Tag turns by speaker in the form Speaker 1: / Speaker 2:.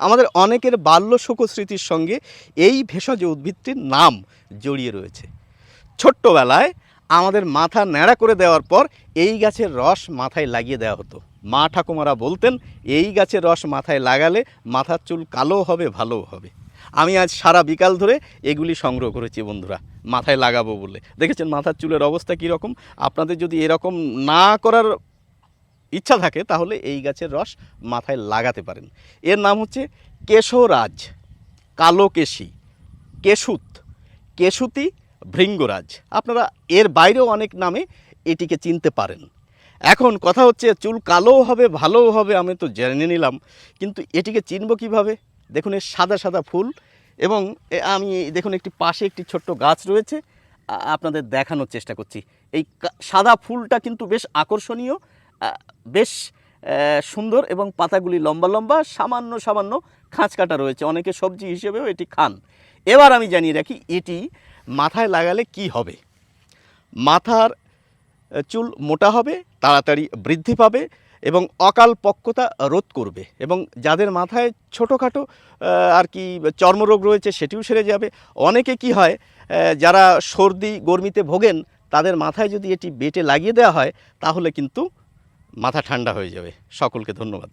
Speaker 1: আমাদের অনেকের বাল্য শোকস্মৃতির সঙ্গে এই ভেষজ উদ্ভিদটির নাম জড়িয়ে রয়েছে। ছোট্টবেলায় আমাদের মাথা ন্যাড়া করে দেওয়ার পর এই গাছের রস মাথায় লাগিয়ে দেওয়া হতো। মা ঠাকুমারা বলতেন, এই গাছের রস মাথায় লাগালে মাথার চুল কালো হবে ভালো হবে। আমি আজ সারা বিকাল ধরে এগুলি সংগ্রহ করেছি বন্ধুরা, মাথায় লাগাবো বলে। দেখেছেন মাথার চুলের অবস্থা কীরকম? আপনাদের যদি এরকম না করার ইচ্ছা থাকে, তাহলে এই গাছের রস মাথায় লাগাতে পারেন। এর নাম হচ্ছে কেশরাজ, কালো কেশি, কেশুত, কেশুতি ভৃঙ্গরাজ। আপনারা এর বাইরেও অনেক নামে এটিকে চিনতে পারেন। এখন কথা হচ্ছে, চুল কালোও হবে, ভালোও হবে, আমি তো জেনে নিলাম, কিন্তু এটিকে চিনব কীভাবে? দেখুন, এর সাদা সাদা ফুল এবং আমি দেখুন, একটি পাশে একটি ছোট্ট গাছ রয়েছে আপনাদের দেখানোর চেষ্টা করছি। এই সাদা ফুলটা কিন্তু বেশ আকর্ষণীয় বেশ সুন্দর এবং পাতাগুলি লম্বা লম্বা, সামান্য সামান্য খাঁচ কাটা রয়েছে। অনেকে সবজি হিসেবেও এটি খান। এবার আমি জানিয়ে রাখি, এটি মাথায় লাগালে কি হবে? মাথার চুল মোটা হবে, তাড়াতাড়ি বৃদ্ধি পাবে এবং অকাল পক্কতা রোধ করবে এবং যাদের মাথায় ছোটোখাটো আর কি চর্মরোগ রয়েছে সেটিও সেরে যাবে। অনেকে কি হয় যারা সর্দি, গরমিতে ভোগেন, তাদের মাথায় যদি এটি বেটে লাগিয়ে দেওয়া হয়, তাহলে কিন্তু মাথা ঠান্ডা হয়ে যাবে। সকলকে ধন্যবাদ।